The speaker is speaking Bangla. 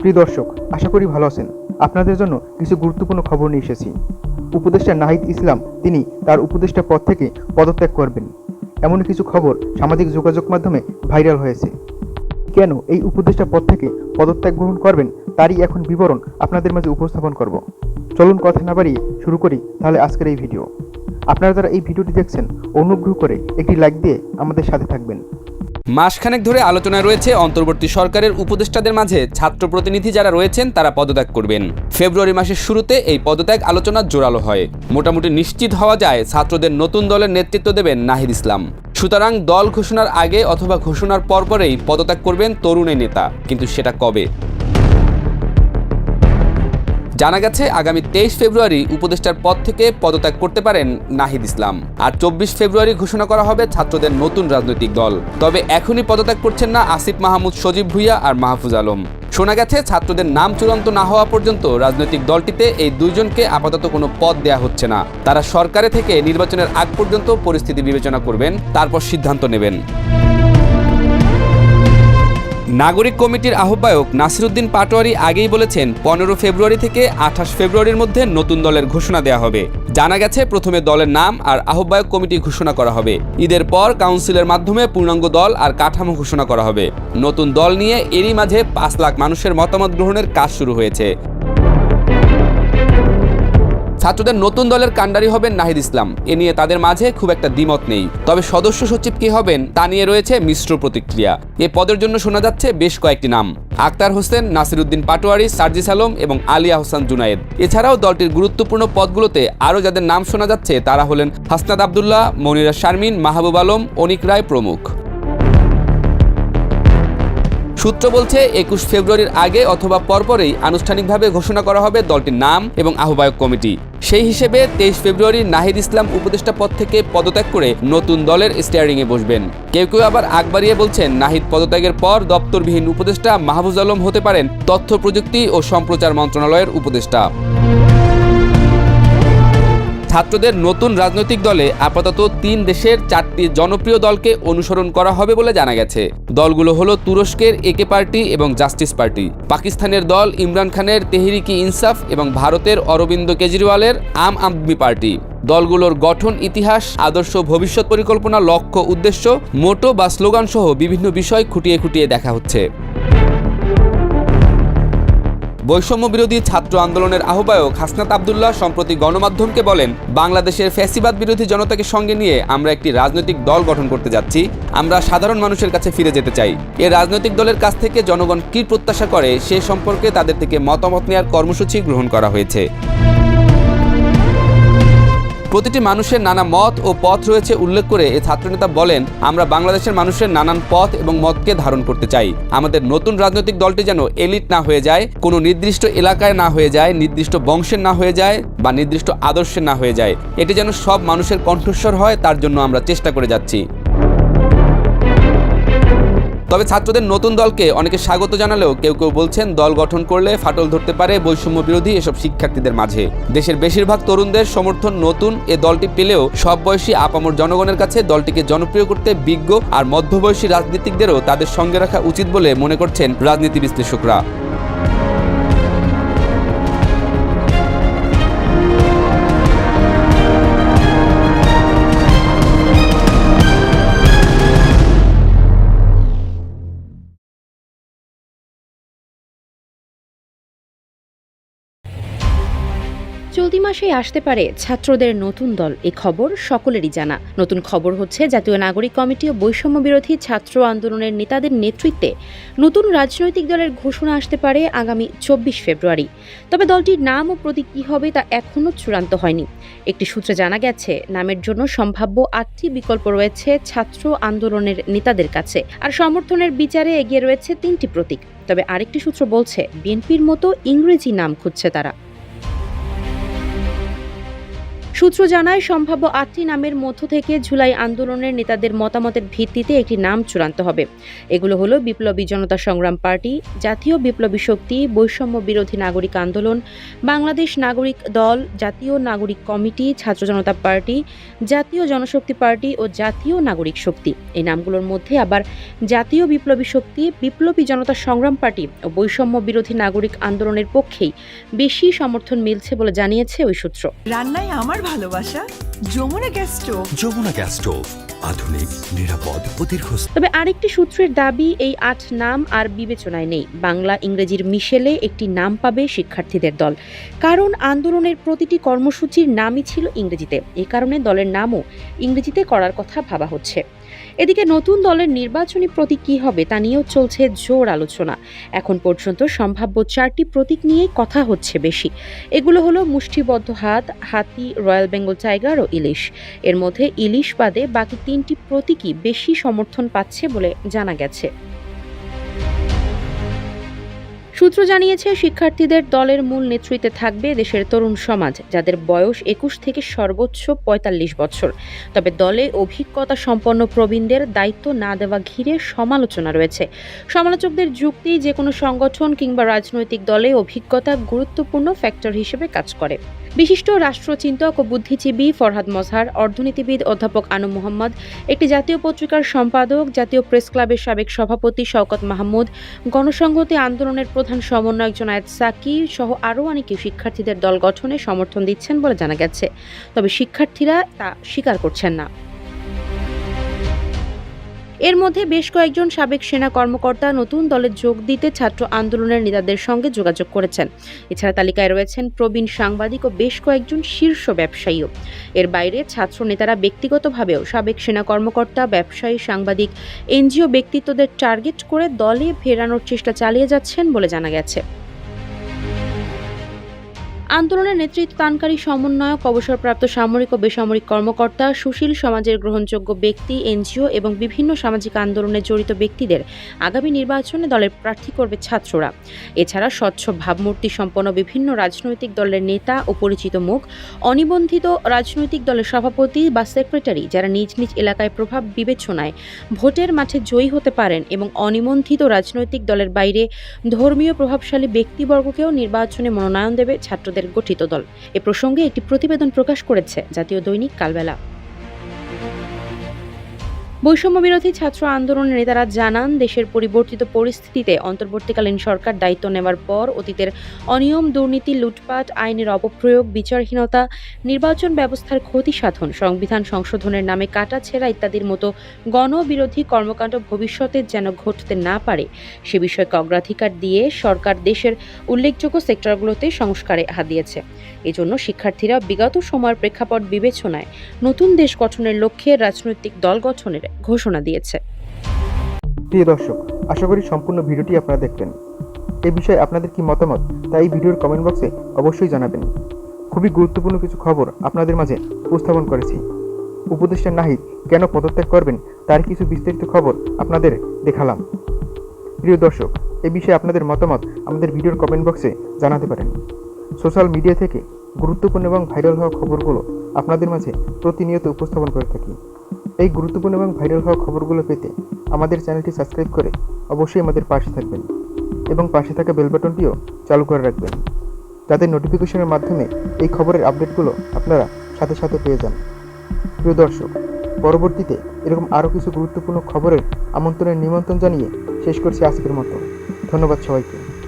প্রিয় দর্শক, আশা করি ভালো আছেন। আপনাদের জন্য কিছু গুরুত্বপূর্ণ খবর নিয়ে এসেছি। উপদেষ্টা নাহিদ ইসলাম, তিনি তার উপদেষ্টা পদ থেকে পদত্যাগ করবেন। এমন কিছু খবর সামাজিক যোগাযোগ মাধ্যমে ভাইরাল হয়েছে। কেন এই উপদেষ্টা পদ থেকে পদত্যাগ গ্রহণ করবেন, তারই এখন বিবরণ আপনাদের মাঝে উপস্থাপন করব। চলুন কথা না বাড়িয়ে শুরু করি তাহলে আজকের এই ভিডিও। আপনারা যারা এই ভিডিওটি দেখছেন, অনুগ্রহ করে একটি লাইক দিয়ে আমাদের সাথে থাকবেন। মাসখানেক ধরে আলোচনায় রয়েছে অন্তর্বর্তী সরকারের উপদেষ্টাদের মাঝে ছাত্র প্রতিনিধি যারা রয়েছেন, তারা পদত্যাগ করবেন। ফেব্রুয়ারি মাসের শুরুতে এই পদত্যাগ আলোচনা জোরালো হয়। মোটামুটি নিশ্চিত হওয়া যায় ছাত্রদের নতুন দলের নেতৃত্ব দেবেন নাহিদ ইসলাম। সুতরাং দল ঘোষণার আগে অথবা ঘোষণার পরপরেই পদত্যাগ করবেন তরুণের নেতা। কিন্তু সেটা কবে? জানা গেছে, আগামী তেইশ ফেব্রুয়ারি উপদেষ্টার পদ থেকে পদত্যাগ করতে পারেন নাহিদ ইসলাম। আর চব্বিশ ফেব্রুয়ারি ঘোষণা করা হবে ছাত্রদের নতুন রাজনৈতিক দল। তবে এখনই পদত্যাগ করছেন না আসিফ মাহমুদ, সজীব ভুইয়া আর মাহফুজ আলম। শোনা গেছে, ছাত্রদের নাম চূড়ান্ত না হওয়া পর্যন্ত রাজনৈতিক দলটিতে এই দুইজনকে আপাতত কোনো পদ দেয়া হচ্ছে না। তারা সরকারে থেকে নির্বাচনের আগ পর্যন্ত পরিস্থিতি বিবেচনা করবেন, তারপর সিদ্ধান্ত নেবেন। নাগরিক কমিটির আহ্বায়ক নাসিরুদ্দিন পাটোয়ারি আগেই বলেছেন, পনেরো ফেব্রুয়ারি থেকে আঠাশ ফেব্রুয়ারির মধ্যে নতুন দলের ঘোষণা দেওয়া হবে। জানা গেছে, প্রথমে দলের নাম আর আহ্বায়ক কমিটি ঘোষণা করা হবে। ঈদের পর কাউন্সিলের মাধ্যমে পূর্ণাঙ্গ দল আর কাঠামো ঘোষণা করা হবে। নতুন দল নিয়ে এরই মাঝে পাঁচ লাখ মানুষের মতামত গ্রহণের কাজ শুরু হয়েছে। ছাত্রদের নতুন দলের কাণ্ডারি হবেন নাহিদ ইসলাম। এ নিয়ে তাদের মাঝে খুব একটা দ্বিমত নেই। তবে সদস্য সচিব কে হবেন তা নিয়ে রয়েছে মিশ্র প্রতিক্রিয়া। এ পদের জন্য শোনা যাচ্ছে বেশ কয়েকটি নাম। আক্তার হোসেন, নাসিরুদ্দিন পাটোয়ারি, সার্জিস আলম এবং আলিয়া হোসেন জুনায়েদ। এছাড়াও দলটির গুরুত্বপূর্ণ পদগুলোতে আরও যাদের নাম শোনা যাচ্ছে তারা হলেন হাসনাদ আবদুল্লাহ, মনিরা শারমিন, মাহবুব আলম, অনিক রায় প্রমুখ। সূত্র বলছে, একুশ ফেব্রুয়ারির আগে অথবা পরপরেই আনুষ্ঠানিকভাবে ঘোষণা করা হবে দলটির নাম এবং আহ্বায়ক কমিটি। সেই হিসেবে তেইশ ফেব্রুয়ারি নাহিদ ইসলাম উপদেষ্টা পদ থেকে পদত্যাগ করে নতুন দলের স্টিয়ারিংয়ে বসবেন। কেউ কেউ আবার আগ বাড়িয়ে বলছেন, নাহিদ পদত্যাগের পর দপ্তরবিহীন উপদেষ্টা মাহবুজ আলম হতে পারেন তথ্য প্রযুক্তি ও সম্প্রচার মন্ত্রণালয়ের উপদেষ্টা। ছাত্রদের নতুন রাজনৈতিক দলে আপাতত তিন দেশের চারটি জনপ্রিয় দলকে অনুসরণ করা হবে বলে জানা গেছে। দলগুলো হলো তুরস্কের একে পার্টি এবং জাস্টিস পার্টি। পাকিস্তানের দল ইমরান খানের তেহরিকি ইনসাফ এবং ভারতের অরবিন্দ কেজরিওয়ালের আম আদমি পার্টি। দলগুলোর গঠন, ইতিহাস, আদর্শ ভবিষ্যৎ পরিকল্পনা, লক্ষ্য, উদ্দেশ্য, মোটো বা স্লোগান সহ বিভিন্ন বিষয় খুঁটিয়ে খুঁটিয়ে দেখা হচ্ছে। বৈষম্য বিরোধী ছাত্র আন্দোলনের আহ্বায়ক হাসনাত আবদুল্লাহ সম্প্রতি গণমাধ্যমকে বলেন, বাংলাদেশের ফ্যাসিবাদ বিরোধী জনতাকে সঙ্গে নিয়ে আমরা একটি রাজনৈতিক দল গঠন করতে যাচ্ছি। আমরা সাধারণ মানুষের কাছে ফিরে যেতে চাই। এ রাজনৈতিক দলের কাছ থেকে জনগণ কী প্রত্যাশা করে সে সম্পর্কে তাদের থেকে মতামত নেওয়ার কর্মসূচি গ্রহণ করা হয়েছে। প্রতিটি মানুষের নানা মত ও পথ রয়েছে উল্লেখ করে এ ছাত্রনেতা বলেন, আমরা বাংলাদেশের মানুষের নানান পথ এবং মতকে ধারণ করতে চাই। আমাদের নতুন রাজনৈতিক দলটি যেন এলিট না হয়ে যায়, কোনো নির্দিষ্ট এলাকায় না হয়ে যায়, নির্দিষ্ট বংশের না হয়ে যায় বা নির্দিষ্ট আদর্শের না হয়ে যায়। এটি যেন সব মানুষের কণ্ঠস্বর হয়, তার জন্য আমরা চেষ্টা করে যাচ্ছি। তবে ছাত্রদের নতুন দলকে অনেকে স্বাগত জানালেও কেউ কেউ বলছেন দল গঠন করলে ফাটল ধরতে পারে বৈষম্য বিরোধী এসব শিক্ষার্থীদের মাঝে। দেশের বেশিরভাগ তরুণদের সমর্থন নতুন এ দলটি পেলেও সব বয়সী আপামর জনগণের কাছে দলটিকে জনপ্রিয় করতে বিজ্ঞ আর মধ্যবয়সী রাজনীতিকদেরও তাদের সঙ্গে রাখা উচিত বলে মনে করছেন রাজনীতি বিশ্লেষকরা। চলতি মাসেই আসতে পারে ছাত্রদের নতুন দল। এ খবর সকলেরই জানা। নতুন খবর হচ্ছে, জাতীয় নাগরিক কমিটি ও বৈষম্য বিরোধী ছাত্র আন্দোলনের নেতাদের নেতৃত্বে নতুন রাজনৈতিক দলের ঘোষণা আসতে পারে আগামী চব্বিশ ফেব্রুয়ারি। তবে দলটির নাম ও প্রতীক কী হবে তা এখনও চূড়ান্ত হয়নি। একটি সূত্রে জানা গেছে, নামের জন্য সম্ভাব্য আটটি বিকল্প রয়েছে ছাত্র আন্দোলনের নেতাদের কাছে, আর সমর্থনের বিচারে এগিয়ে রয়েছে তিনটি প্রতীক। তবে আরেকটি সূত্র বলছে, বিএনপির মতো ইংরেজি নাম খুঁজছে তারা। সূত্র জানায়, সম্ভাব্য আটটি নামের মধ্য থেকে জুলাই আন্দোলনের নেতাদের মতামতের ভিত্তিতে একটি নাম চূড়ান্ত হবে। এগুলো হলো বিপ্লবী জনতা সংগ্রাম পার্টি, জাতীয় বিপ্লবী শক্তি, বৈষম্য বিরোধী নাগরিক আন্দোলন, বাংলাদেশ নাগরিক দল, জাতীয় নাগরিক কমিটি, ছাত্র জনতা পার্টি, জাতীয় জনশক্তি পার্টি ও জাতীয় নাগরিক শক্তি। এই নামগুলোর মধ্যে আবার জাতীয় বিপ্লবী শক্তি, বিপ্লবী জনতা সংগ্রাম পার্টি ও বৈষম্য বিরোধী নাগরিক আন্দোলনের পক্ষেই বেশি সমর্থন মিলছে বলে জানিয়েছে ওই সূত্র। রান্নায় আমার ভালোবাসা Jamuna gas stove. Jamuna gas stove আধুনিক নিরাপদ ও দীর্ঘস্থায়ী। তবে আরেকটি সূত্রের দাবি এই আট নাম আর বিবেচনায় নেই। বাংলা ইংরেজির মিশেলে একটি নাম পাবে শিক্ষার্থীদের দল। কারণ আন্দোলনের প্রতিটি কর্মসূচির নামই ছিল ইংরেজিতে। এ কারণে দলের নামও ইংরেজিতে করার কথা ভাবা হচ্ছে। এদিকে নতুন দলের নির্বাচনী প্রতীক কী হবে তা নিয়েও চলছে জোর আলোচনা। এখন পর্যন্ত সম্ভাব্য চারটি প্রতীক নিয়েই কথা হচ্ছে বেশি। এগুলো হলো মুষ্টিবদ্ধ হাত, হাতি, রয়্যাল বেঙ্গল টাইগার ও ইলিশ। এর মধ্যে ইলিশ বাদে বাকি তিনটি প্রতীকই বেশি সমর্থন পাচ্ছে বলে জানা গেছে। সূত্র জানিয়েছে, শিক্ষার্থীদের দলের মূল নেতৃত্বে থাকবে দেশের তরুণ সমাজ, যাদের বয়স একুশ থেকে সর্বোচ্চ পঁয়তাল্লিশ বছর। তবে দলে অভিজ্ঞতা সম্পন্ন প্রবীণদের দায়িত্ব না দেওয়া ঘিরে সমালোচনা রয়েছে। সমালোচকদের যুক্তি যে কোনো সংগঠন কিংবা রাজনৈতিক দলে অভিজ্ঞতা গুরুত্বপূর্ণ ফ্যাক্টর হিসেবে কাজ করে। বিশিষ্ট রাষ্ট্রচিন্তক ও বুদ্ধিজীবী ফরহাদ মজহার, অর্থনীতিবিদ অধ্যাপক আনু মোহাম্মদ, একটি জাতীয় পত্রিকার সম্পাদক, জাতীয় প্রেস ক্লাবের সাবেক সভাপতি শওকত মাহমুদ, গণসংহতি আন্দোলনের প্রধান সমন্বয়ক জোনায়েদ সাকি সহ আরও অনেকে শিক্ষার্থীদের দল গঠনে সমর্থন দিচ্ছেন বলে জানা গেছে। তবে শিক্ষার্থীরা তা স্বীকার করছেন না। এর মধ্যে বেশ কয়েকজন সাবেক সেনা কর্মকর্তা নতুন দলে যোগ দিতে ছাত্র আন্দোলনের নেতাদের সঙ্গে যোগাযোগ করেছেন। এছাড়া তালিকায় রয়েছেন প্রবীণ সাংবাদিক ও বেশ কয়েকজন শীর্ষ ব্যবসায়ীও। এর বাইরে ছাত্র নেতারা ব্যক্তিগতভাবেও সাবেক সেনা কর্মকর্তা, ব্যবসায়ী, সাংবাদিক, এনজিও ব্যক্তিত্বদের টার্গেট করে দলে ফেরানোর চেষ্টা চালিয়ে যাচ্ছেন বলে জানা গেছে। আন্দোলনের নেতৃত্বদানকারী সমন্বয়ক, অবসরপ্রাপ্ত সামরিক ও বেসামরিক কর্মকর্তা, সুশীল সমাজের গ্রহণযোগ্য ব্যক্তি, এনজিও এবং বিভিন্ন সামাজিক আন্দোলনে জড়িত ব্যক্তিদের আগামী নির্বাচনে দলের প্রার্থী করবে ছাত্ররা। এছাড়া স্বচ্ছ ভাবমূর্তি সম্পন্ন বিভিন্ন রাজনৈতিক দলের নেতা ও পরিচিত মুখ, অনিবন্ধিত রাজনৈতিক দলের সভাপতি বা সেক্রেটারি যারা নিজ নিজ এলাকায় প্রভাব বিবেচনায় ভোটের মাঠে জয়ী হতে পারেন এবং অনিবন্ধিত রাজনৈতিক দলের বাইরে ধর্মীয় প্রভাবশালী ব্যক্তিবর্গকেও নির্বাচনে মনোনয়ন দেবে ছাত্রদের গঠিত দল। এ প্রসঙ্গে একটি প্রতিবেদন প্রকাশ করেছে জাতীয় দৈনিক কালবেলা। বৈষম্য বিরোধী ছাত্র আন্দোলনের নেতারা জানান, দেশের পরিবর্তিত পরিস্থিতিতে অন্তর্বর্তীকালীন সরকার দায়িত্ব নেওয়ার পর অতীতের অনিয়ম, দুর্নীতি, লুটপাট, আইনের অপপ্রয়োগ, বিচারহীনতা, নির্বাচন ব্যবস্থার ক্ষতি সাধন, সংবিধান সংশোধনের নামে কাটা কাটাছেঁড়া ইত্যাদির মতো গণবিরোধী কর্মকাণ্ড ভবিষ্যতে যেন ঘটতে না পারে, সে বিষয়কে অগ্রাধিকার দিয়ে সরকার দেশের উল্লেখযোগ্য সেক্টরগুলোতে সংস্কারে হাত দিয়েছে। এজন্য শিক্ষার্থীরা বিগত সময়ের প্রেক্ষাপট বিবেচনায় নতুন দেশ গঠনের লক্ষ্যে রাজনৈতিক দল গঠনের ঘোষণা দিয়েছে। প্রিয় দর্শক, আশা করি সম্পূর্ণ ভিডিওটি আপনারা দেখবেন। এ বিষয়ে আপনাদের কি মতামত, তা এই ভিডিওর কমেন্ট বক্সে অবশ্যই জানাবেন। খুবই গুরুত্বপূর্ণ কিছু খবর আপনাদের মাঝে উপস্থাপন করেছি। উপদেষ্টা নাহিদ কেন পদত্যাগ করবেন, তার কিছু বিস্তারিত খবর আপনাদের দেখালাম। প্রিয় দর্শক, এ বিষয়ে আপনাদের মতামত আমাদের ভিডিওর কমেন্ট বক্সে জানাতে পারেন। সোশ্যাল মিডিয়া থেকে গুরুত্বপূর্ণ এবং ভাইরাল হওয়া খবরগুলো আপনাদের মাঝে প্রতিনিয়ত উপস্থাপন করে থাকি। এই গুরুত্বপূর্ণ এবং ভাইরাল হওয়া খবরগুলো পেতে আমাদের চ্যানেলটি সাবস্ক্রাইব করে অবশ্যই আমাদের পাশে থাকবেন এবং পাশে থাকা বেল বাটনটিও চালু করে রাখবেন যাতে নোটিফিকেশনের মাধ্যমে এই খবরের আপডেটগুলো আপনারা সাথে সাথে পেয়ে যান। প্রিয় দর্শক, পরবর্তীতে এরকম আরও কিছু গুরুত্বপূর্ণ খবরের আমন্ত্রণের নিমন্ত্রণ জানিয়ে শেষ করছি আজকের মতো। ধন্যবাদ সবাইকে।